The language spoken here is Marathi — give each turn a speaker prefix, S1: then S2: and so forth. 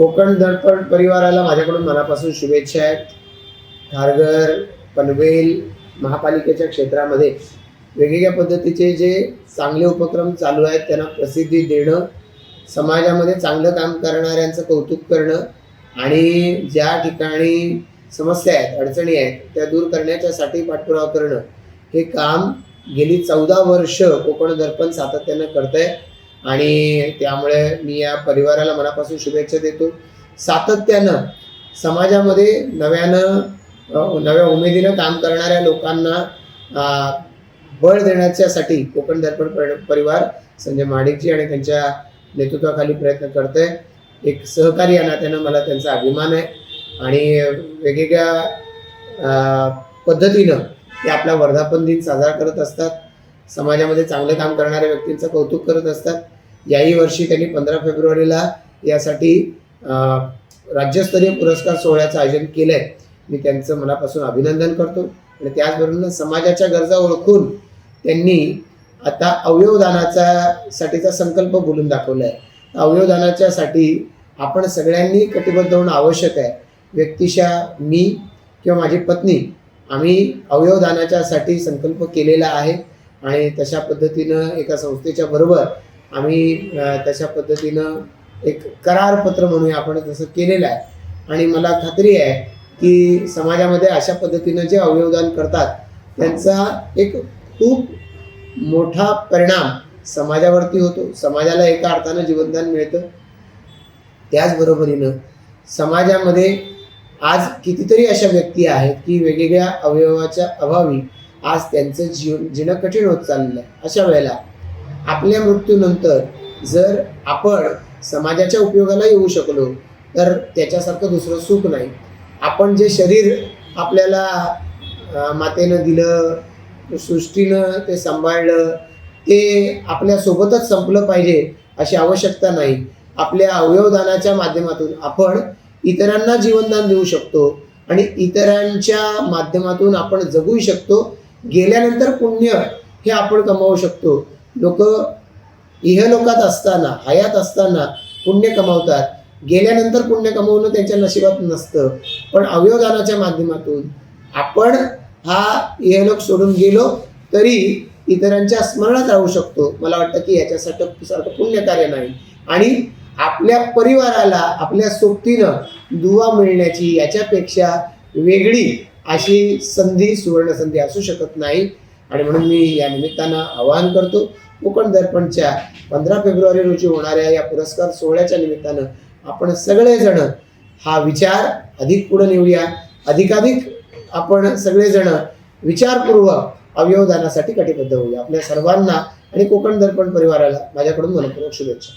S1: कोकण दर्पण परिवाराला माझ्याकडून मनापासून शुभेच्छा आहेत. खारघर पनवेल महापालिकेच्या क्षेत्रामध्ये वेगवेगळ्या पद्धतीचे जे चांगले उपक्रम चालू आहेत त्यांना प्रसिद्धी देणं समाजामध्ये चांगलं काम करणाऱ्यांचं कौतुक करणं आणि ज्या ठिकाणी समस्या आहेत अडचणी आहेत त्या दूर करण्याच्यासाठी पाठपुरावा करणं हे काम गेली चौदा वर्ष कोकण दर्पण सातत्यानं करत आहे आणि त्यामुळे मी या परिवाराला मनापासून शुभेच्छा देतो. सातत्यानं समाजामध्ये नव्यानं नव्या उमेदीनं काम करणाऱ्या लोकांना बळ देण्याच्यासाठी कोकण दर्पण परिवार संजय माडिकजी आणि त्यांच्या नेतृत्वाखाली प्रयत्न करत आहे एक सहकारी या नात्यानं मला त्यांचा अभिमान आहे. आणि वेगवेगळ्या पद्धतीनं ते आपला वर्धापन दिन साजरा करत असतात. समाजामध्ये चांगलं काम करणाऱ्या व्यक्तींचं कौतुक करत असतात. याही वर्षी त्यांनी पंधरा फेब्रुवारीला यासाठी राज्यस्तरीय पुरस्कार सोहळ्याचं आयोजन केलं आहे मी त्यांचं मनापासून अभिनंदन करतो. आणि त्याचबरोबर समाजाच्या गरजा ओळखून त्यांनी आता अवयवदानाचा साठीचा संकल्प बोलून दाखवला आहे अवयवदानाच्यासाठी आपण सगळ्यांनी कटिबद्ध होणं आवश्यक आहे. व्यक्तिशः मी किंवा माझी पत्नी आम्ही अवयवदानाच्यासाठी संकल्प केलेला आहे. आणि तशा पद्धतीनं एका संस्थेच्या बरोबर आम्ही तशा पद्धतीनं एक करारपत्र म्हणूया आपण तसं केलेलं आहे. आणि मला खात्री आहे की समाजामध्ये अशा पद्धतीनं जे अवयवदान करतात त्यांचा एक खूप मोठा परिणाम समाजावरती होतो. समाजाला एका अर्थानं जीवनदान मिळतं. त्याचबरोबरीनं समाजामध्ये आज कितीतरी अशा व्यक्ती आहेत की वेगवेगळ्या अवयवाच्या अभावी आज त्यांचं जीवन जीणं कठीण होत चाललं आहे अशा वेळेला आपल्या मृत्यूनंतर जर आपण समाजाच्या उपयोगाला येऊ शकलो तर त्याच्यासारखं दुसरं सुख नाही. आपण जे शरीर आपल्याला मातेनं दिलं सृष्टीनं ते सांभाळलं ते आपल्यासोबतच संपलं पाहिजे अशी आवश्यकता नाही. आपल्या अवयवदानाच्या माध्यमातून आपण इतरांना जीवनदान देऊ शकतो आणि इतरांच्या माध्यमातून आपण जगू शकतो. गेल्यानंतर पुण्य हे आपण कमावू शकतो. लोक इहलोकात असताना हयात असताना पुण्य कमावतात. गेल्यानंतर पुण्य कमवणं त्यांच्या नशिबात नसतं. पण अवयवदानाच्या माध्यमातून आपण हा इहलोक सोडून गेलो तरी इतरांच्या स्मरणात राहू शकतो. मला वाटतं की याच्यासाठी सारखं पुण्यकार्य नाही. आणि आपल्या परिवाराला आपल्या सोबतीनं दुवा मिळण्याची याच्यापेक्षा वेगळी अशी संधी सुवर्ण संधी असू शकत नाही. आणि म्हणून मी या निमित्तानं आवाहन करतो कोकण दर्पणच्या पंधरा फेब्रुवारी रोजी होणाऱ्या या पुरस्कार सोहळ्याच्या निमित्तानं आपण सगळेजण हा विचार अधिक पुढे नेऊया. अधिकाधिक आपण सगळेजण विचारपूर्वक अवयवदानासाठी कटिबद्ध होऊया. आपल्या सर्वांना आणि कोकण दर्पण परिवाराला माझ्याकडून मनपूर्वक शुभेच्छा.